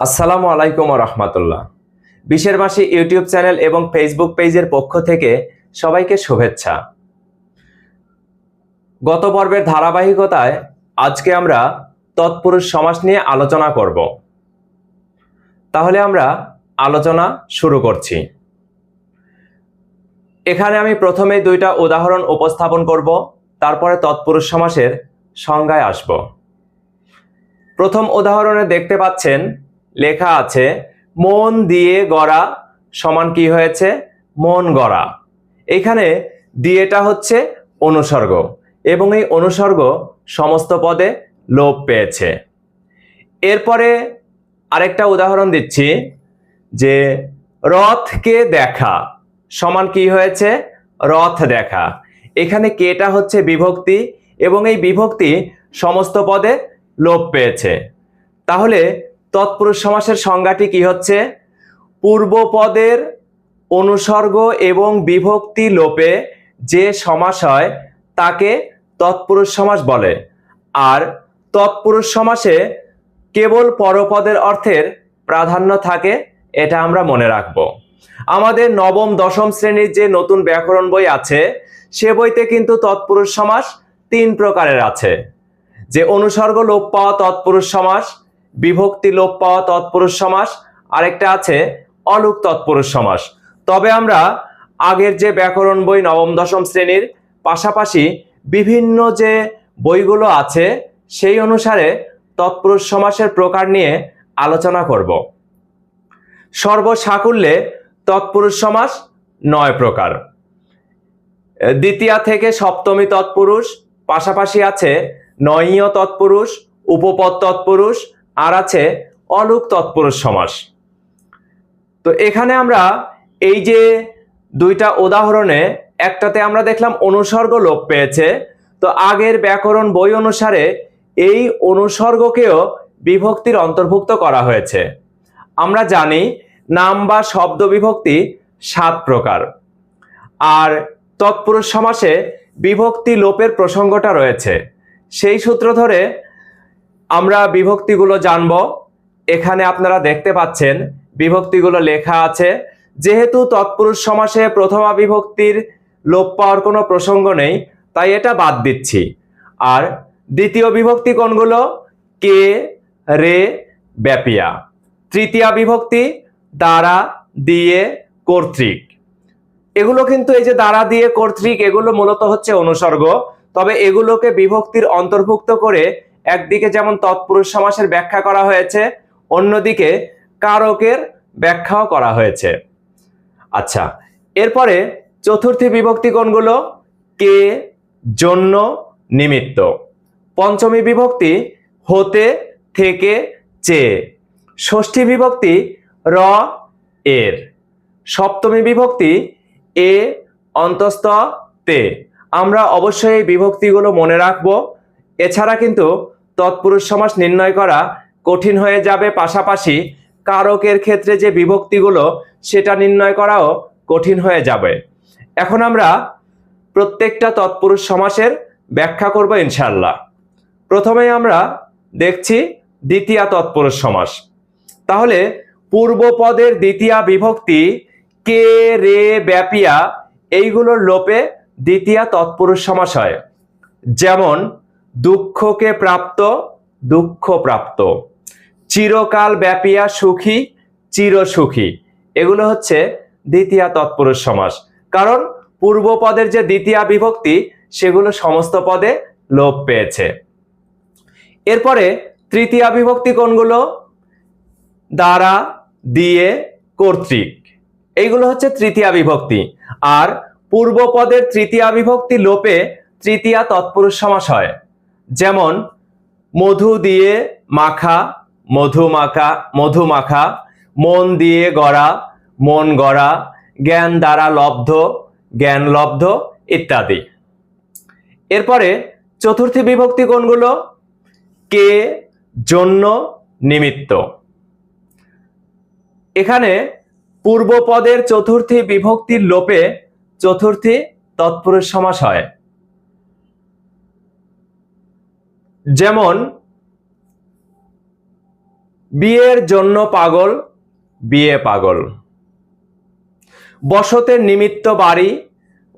আসসালামু আলাইকুম রহমতুল্লাহ মাসি ইউটিউব চ্যানেল এবং ফেসবুক পেজের পক্ষ থেকে সবাইকে শুভেচ্ছা। গত পর্বের ধারাবাহিকতায় আজকে আমরা তৎপুরুষ সমাস নিয়ে আলোচনা করব। তাহলে আমরা আলোচনা শুরু করছি। এখানে আমি প্রথমে দুইটা উদাহরণ উপস্থাপন করব, তারপরে তৎপুরুষ সমাসের সংজ্ঞায় আসব। প্রথম উদাহরণে দেখতে পাচ্ছেন লেখা আছে, মন দিয়ে গড়া সমান কি হয়েছে? মন গড়া। এখানে দিয়েটা হচ্ছে অনুসর্গ এবং এই অনুসর্গ সমস্ত পদে লোপ পেয়েছে। এরপরে আরেকটা উদাহরণ দিচ্ছি যে রথকে দেখা সমান কি হয়েছে? রথ দেখা। এখানে কেটা হচ্ছে বিভক্তি এবং এই বিভক্তি সমস্ত পদে লোপ পেয়েছে। তাহলে তৎপুরুষ সমাসের সংজ্ঞাটি কি হচ্ছে? পূর্বপদের অনুসর্গ এবং বিভক্তি লোপে যে সমাস হয়, তাকে তৎপুরুষ সমাস বলে। আর তৎপুরুষ সমাসে কেবল পরপদের অর্থের প্রাধান্য থাকে, এটা আমরা মনে রাখব। আমাদের নবম, দশম শ্রেণির যে নতুন ব্যাকরণ বই আছে, সে বইতে কিন্তু তৎপুরুষ সমাস তিন প্রকারের আছে। যে অনুসর্গ, লোপ পাওয়া, তৎপুরুষ সমাস বিভক্তি লোপ পাওয়া তৎপুরুষ সমাস, আরেকটা আছে অলুক তৎপুরুষ সমাস। তবে আমরা আগের যে ব্যাকরণ বই নবম, দশম শ্রেণির পাশাপাশি বিভিন্ন যে বইগুলো আছে, সেই অনুসারে তৎপুরুষ সমাসের প্রকার নিয়ে আলোচনা করব। সর্বসাকুল্যে তৎপুরুষ সমাস নয় প্রকার। দ্বিতীয়া থেকে সপ্তমী তৎপুরুষ, পাশাপাশি আছে নয়ীয় তৎপুরুষ, উপপদ তৎপুরুষ আর আছে অলুক তৎপুরুষ সমাস। তো এখানে আমরা এই যে দুইটা উদাহরণে, একটাতে আমরা দেখলাম অনুসর্গ লোপ পেয়েছে, তো আগের ব্যাকরণ বই অনুসারে এই অনুসর্গকেও বিভক্তির অন্তর্ভুক্ত করা হয়েছে। আমরা জানি নাম বা শব্দ বিভক্তি সাত প্রকার। আর তৎপুরুষ সমাসে বিভক্তি লোপের প্রসঙ্গটা রয়েছে। সেই সূত্র ধরে আমরা বিভক্তিগুলো জানব। এখানে আপনারা দেখতে পাচ্ছেন, বিভক্তিগুলো লেখা আছে, যেহেতু তৎপুরুষ সমাসে প্রথমা বিভক্তির লোপ পাওয়ার কোনো প্রসঙ্গ নেই, তাই এটা বাদ দিচ্ছি। আর দ্বিতীয় বিভক্তি কোনগুলো? কে, রে, ব্যাপিয়া। তৃতীয়া বিভক্তি, দ্বারা, দিয়ে, কর্তৃক। এগুলো কিন্তু এই যে দ্বারা, দিয়ে, কর্তৃক, এগুলো মূলত হচ্ছে অনুসর্গ। তবে এগুলোকে বিভক্তির অন্তর্ভুক্ত করে একদিকে যেমন তৎপুরুষ সমাসের ব্যাখ্যা করা হয়েছে, অন্যদিকে কারকের ব্যাখ্যাও করা হয়েছে। আচ্ছা এরপরে চতুর্থী বিভক্তি কোনগুলো? কে, জন্য, নিমিত্ত। পঞ্চমী বিভক্তি, হতে, থেকে চেয়ে ষষ্ঠী বিভক্তি, র, এর। সপ্তমী বিভক্তি, এ, অন্তস্থ, তে। আমরা অবশ্যই বিভক্তিগুলো মনে রাখব। এছাড়া কিন্তু তৎপুরুষ সমাস নির্ণয় করা কঠিন হয়ে যাবে পাশাপাশি কারকের ক্ষেত্রে যে বিভক্তিগুলো, সেটা নির্ণয় করাও কঠিন হয়ে যাবে। এখন আমরা প্রত্যেকটা তৎপুরুষ সমাসের ব্যাখ্যা করব ইনশাল্লাহ প্রথমে আমরা দেখছি দ্বিতীয় তৎপুরুষ সমাস। তাহলে পূর্বপদের দ্বিতীয় বিভক্তি কে, রে, ব্যাপিয়া, এইগুলোর লোপে দ্বিতীয় তৎপুরুষ সমাস হয়। যেমন দুঃখকে প্রাপ্ত দুঃখ প্রাপ্ত চিরকাল ব্যাপিয়া সুখী চির সুখী এগুলো হচ্ছে দ্বিতীয় তৎপুরুষ সমাস। কারণ পূর্বপদের যে দ্বিতীয় বিভক্তি, সেগুলো সমস্ত পদে লোপ পেয়েছে। এরপরে তৃতীয় বিভক্তি কোনগুলো? দ্বারা, দিয়ে, কর্তৃক। এইগুলো হচ্ছে তৃতীয় বিভক্তি। আর পূর্বপদের তৃতীয় বিভক্তি লোপে তৃতীয়া তৎপুরুষ সমাস হয়। যেমন মধু দিয়ে মাখা, মধু মাখা মধু মাখা, মন দিয়ে গড়া, মন গড়া, জ্ঞান দ্বারা লব্ধ, জ্ঞান লব্ধ ইত্যাদি। এরপরে চতুর্থী বিভক্তি কোনগুলো? কে, জন্য, নিমিত্ত। এখানে পূর্বপদের চতুর্থী বিভক্তির লোপে চতুর্থী তৎপুরুষ সমাস হয়। যেমন, বিয়ের জন্য পাগল, বিয়ে পাগল। বসতের নিমিত্ত বাড়ি,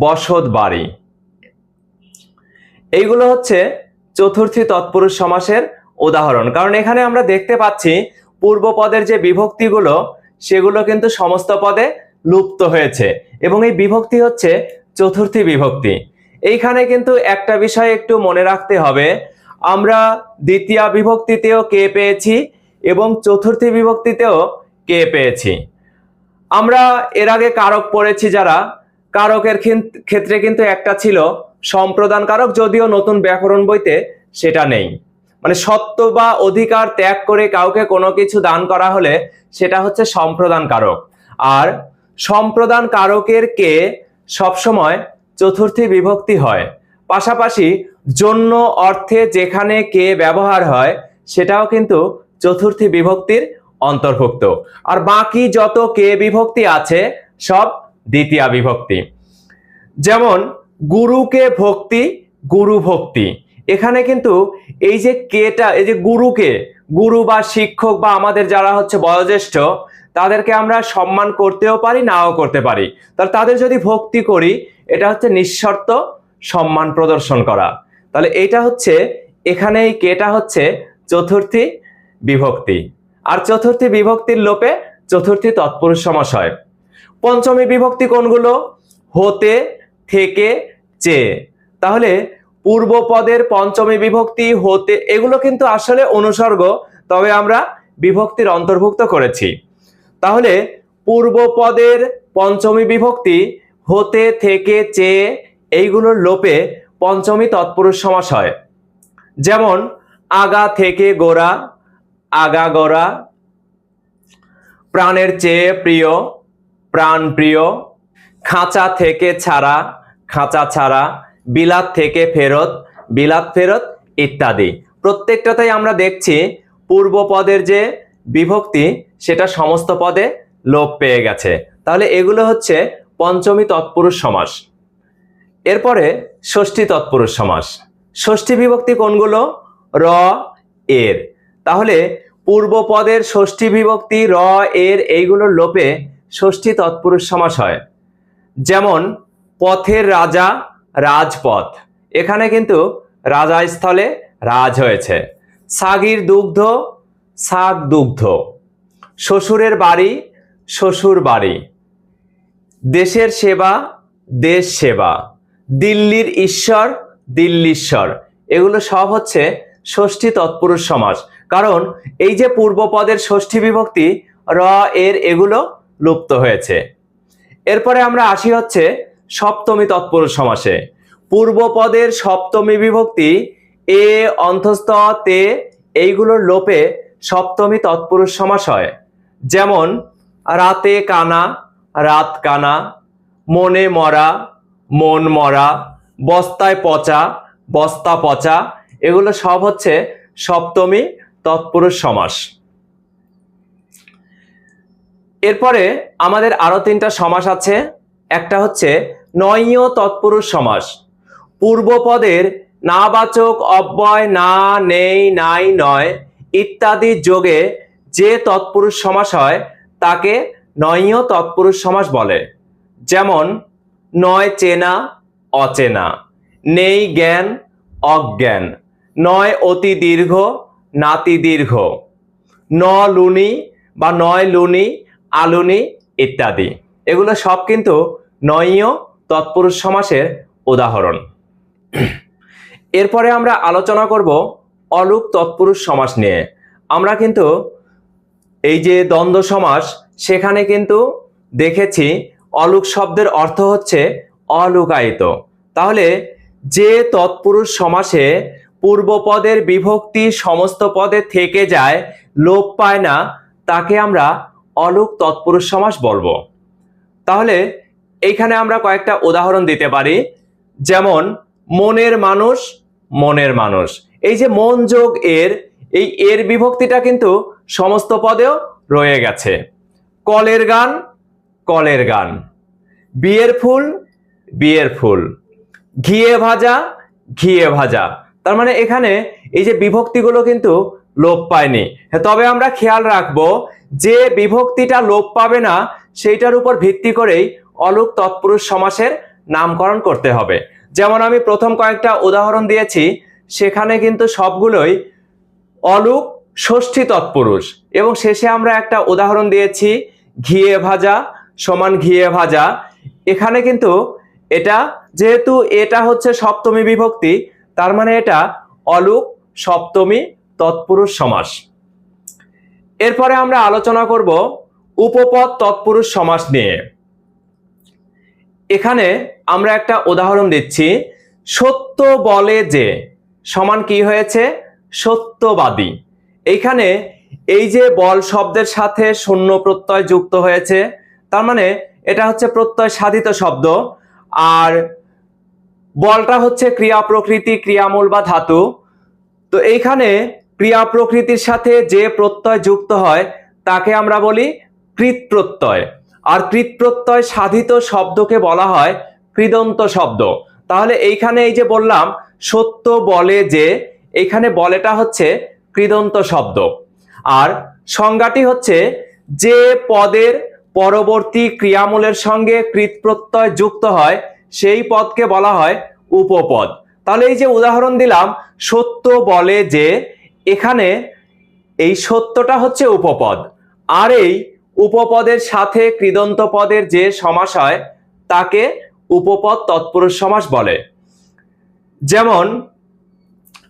বসত বাড়ি। এইগুলো হচ্ছে চতুর্থী তৎপুরুষ সমাসের উদাহরণ। কারণ এখানে আমরা দেখতে পাচ্ছি পূর্বপদের যে বিভক্তিগুলো, সেগুলো কিন্তু সমস্ত পদে লুপ্ত হয়েছে। এবং এই বিভক্তি হচ্ছে চতুর্থী বিভক্তি। এইখানে কিন্তু একটা বিষয় একটু মনে রাখতে হবে আমরা দ্বিতীয় বিভক্তিতেও কে পেয়েছি এবং চতুর্থী বিভক্তিতেও কে পেয়েছি? আমরা এর আগে কারক পড়েছি যারা, কারকের ক্ষেত্রে কিন্তু একটা ছিল সম্প্রদান কারক, যদিও নতুন ব্যাকরণ বইতে সেটা নেই। মানে সত্য বা অধিকার ত্যাগ করে কাউকে কোনো কিছু দান করা হলে সেটা হচ্ছে সম্প্রদান কারক। আর সম্প্রদান কারকের কে সবসময় চতুর্থী বিভক্তি হয়। পাশাপাশি জন্য অর্থে যেখানে কে ব্যবহার হয়, সেটাও কিন্তু চতুর্থী বিভক্তির অন্তর্ভুক্ত। আর বাকি যত কে বিভক্তি আছে, সব দ্বিতীয় বিভক্তি। যেমন, গুরুকে ভক্তি, গুরু ভক্তি। এখানে কিন্তু এই যে কেটা, এই যে গুরুকে, গুরু বা শিক্ষক বা আমাদের যারা হচ্ছে বয়োজ্যেষ্ঠ, তাদেরকে আমরা সম্মান করতেও পারি, নাও করতে পারি। তাহলে তাদের যদি ভক্তি করি, এটা হচ্ছে নিঃশর্ত সম্মান প্রদর্শন করা। তাহলে এটা হচ্ছে এখানে এই কেটা হচ্ছে? চতুর্থী বিভক্তি। আর চতুর্থী বিভক্তির লোপে চতুর্থী তৎপুরুষ সমাস হয় পঞ্চমী বিভক্তি কোনগুলো? হতে, থেকে চেয়ে তাহলে পূর্বপদের পঞ্চমী বিভক্তি, হতে, এগুলো কিন্তু আসলে অনুসর্গ, তবে আমরা বিভক্তির অন্তর্ভুক্ত করেছি। তাহলে পূর্বপদের পঞ্চমী বিভক্তি, হতে, থেকে চেয়ে এইগুলোর লোপে পঞ্চমী তৎপুরুষ সমাস হয়। যেমন, আগা থেকে গোড়া, আগা গোড়া, প্রাণের চেয়ে প্রিয়, প্রাণ প্রিয়, খাঁচা থেকে ছাড়া, খাঁচা ছাড়া, বিলাত থেকে ফেরত, বিলাত ফেরত ইত্যাদি। প্রত্যেকটাতেই আমরা দেখছি পূর্বপদের যে বিভক্তি, সেটা সমস্ত পদে লোপ পেয়ে গেছে। তাহলে এগুলো হচ্ছে পঞ্চমী তৎপুরুষ সমাস। এরপরে ষষ্ঠী তৎপুরুষ সমাস। ষষ্ঠী বিভক্তি কোনগুলো? র, এর। তাহলে পূর্বপদের ষষ্ঠী বিভক্তি, র, এর এইগুলোর লোপে ষষ্ঠী তৎপুরুষ সমাস হয়। যেমন, পথের রাজা রাজপথ। এখানে কিন্তু রাজা স্থলে রাজ হয়েছে। সাগির দুগ্ধ, সাগ দুগ্ধ। শ্বশুরের বাড়ি, শ্বশুর বাড়ি। দেশের সেবা, দেশ সেবা। দিল্লির ঈশ্বর, দিল্লীশ্বর। এগুলো সব হচ্ছে ষষ্ঠী তৎপুরুষ সমাস। কারণ এই যে পূর্বপদের ষষ্ঠী বিভক্তি, র, এর এগুলো লুপ্ত হয়েছে। এরপরে আমরা আসি হচ্ছে সপ্তমী তৎপুরুষ সমাসে। পূর্বপদের সপ্তমী বিভক্তি, এ, অন্তস্থ, তে, এইগুলোর লোপে সপ্তমী তৎপুরুষ সমাস হয়। যেমন, রাতে কানা, রাত কানা, মনে মরা মন মরা, বস্তায় পচা, বস্তা পচা, এগুলো সব হচ্ছে সপ্তমী তৎপুরুষ সমাস। এরপরে আমাদের আরও তিনটা সমাস আছে, একটা হচ্ছে নয়ীয় তৎপুরুষ সমাস। পূর্বপদের নাবাচক অব্যয়, না নেই, নাই, নয় ইত্যাদি যোগে যে তৎপুরুষ সমাস হয়, তাকে নয়ীয় তৎপুরুষ সমাস বলে। যেমন নয় চেনা, অচেনা। নেই জ্ঞান, অজ্ঞান। নয় অতি দীর্ঘ, নাতি দীর্ঘ। ন লুনি বা নয় লুনি, আলুনি ইত্যাদি। এগুলো সব কিন্তু নয়ীয় তৎপুরুষ সমাসের উদাহরণ। এরপরে আমরা আলোচনা করব অলুক তৎপুরুষ সমাস নিয়ে। আমরা কিন্তু এই যে দ্বন্দ্ব সমাস, সেখানে কিন্তু দেখেছি অলুক শব্দের অর্থ হচ্ছে অলুকায়িত। তাহলে যে তৎপুরুষ সমাসে পূর্বপদের বিভক্তি সমস্ত পদে থেকে যায়, লোপ পায় না, তাকে আমরা অলুক তৎপুরুষ সমাস বলব। তাহলে এইখানে আমরা কয়েকটা উদাহরণ দিতে পারি। যেমন, মনের মানুষ মনের মানুষ। এই যে মন যোগ এর, এই এর বিভক্তিটা কিন্তু সমস্ত পদেও রয়ে গেছে। কলের গান কলের গান। বিয়ের ফুল বিয়ের ফুল। ঘিয়ে ভাজা ঘিয়ে ভাজা। তার মানে এখানে এই যে বিভক্তিগুলো কিন্তু লোপ পায়নি। তবে আমরা খেয়াল রাখব যে বিভক্তিটা লোপ পাবে না, সেইটার উপর ভিত্তি করেই অলুক তৎপুরুষ সমাসের নামকরণ করতে হবে। যেমন আমি প্রথম কয়েকটা উদাহরণ দিয়েছি, সেখানে কিন্তু সবগুলোই অলুক ষষ্ঠী তৎপুরুষ। এবং শেষে আমরা একটা উদাহরণ দিয়েছি, ঘিয়ে ভাজা সমান ঘিয়ে ভাজা। এখানে কিন্তু এটা যেহেতু এটা হচ্ছে সপ্তমী বিভক্তি, তার মানে এটা অলুক, সপ্তমী, তৎপুরুষ সমাস। এরপরে আমরা আলোচনা করব উপপদ, তৎপুরুষ সমাস নিয়ে। এখানে আমরা একটা উদাহরণ দিচ্ছি, সত্য বলে যে, সমান কি হয়েছে? সত্যবাদী। এইখানে এই যে বল শব্দের সাথে শূন্য প্রত্যয় যুক্ত হয়েছে তার মানে এটা হচ্ছে প্রত্যয় সাধিত শব্দ, আর বলটা হচ্ছে ক্রিয়া প্রকৃতি, ক্রিয়ামূল বা ধাতু। তো এইখানে ক্রিয়া প্রকৃতির সাথে যে প্রত্যয় যুক্ত হয়, তাকে আমরা বলি কৃত প্রত্যয় আর কৃত প্রত্যয় সাধিত শব্দকে বলা হয় কৃদন্ত শব্দ। তাহলে এইখানে এই যে বললাম, সত্য বলে যে, এইখানে বলেটা হচ্ছে কৃদন্ত শব্দ। আর সংজ্ঞাটি হচ্ছে যে পদের পরবর্তী ক্রিয়ামূলের সঙ্গে কৃত প্রত্যয় যুক্ত হয়, সেই পদকে বলা হয় উপপদ। তাহলে এই যে উদাহরণ দিলাম, সত্য বলে যে এখানে এই সত্যটা হচ্ছে উপপদ। আর এই উপপদের সাথে কৃদন্ত পদের যে সমাস হয়, তাকে উপপদ তৎপুরুষ সমাস বলে। যেমন,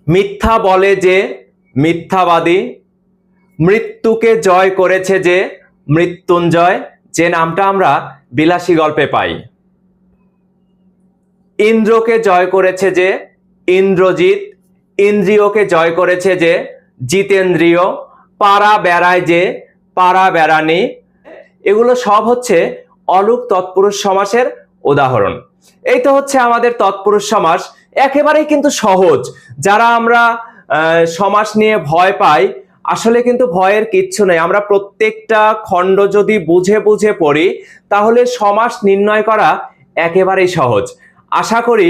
মিথ্যা বলে যে মিথ্যাবাদী, মৃত্যুকে জয় করেছে যে মৃত্যুঞ্জয় যে নামটা আমরা বিলাসী গল্পে পাই। ইন্দ্রকে জয় করেছে যে ইন্দ্রজিৎ, ইন্দ্রিয়কে জয় করেছে যে জিতেন্দ্রিয়, পাড়া বেড়ায় যে পাড়া বেড়ানি। এগুলো সব হচ্ছে অলুক তৎপুরুষ সমাসের উদাহরণ। এই তো হচ্ছে আমাদের তৎপুরুষ সমাস। একেবারেই কিন্তু সহজ। যারা আমরা সমাস নিয়ে ভয় পাই আসলে কিন্তু ভয়ের কিচ্ছু নেই। আমরা প্রত্যেকটা খণ্ড যদি বুঝে বুঝে পড়ি, তাহলে সমাস নির্ণয় করা একেবারেই সহজ। আশা করি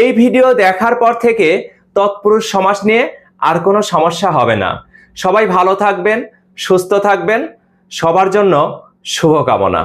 এই ভিডিও দেখার পর থেকে তৎপুরুষ সমাস নিয়ে আর কোনো সমস্যা হবে না। সবাই ভালো থাকবেন, সুস্থ থাকবেন, সবার জন্য শুভকামনা।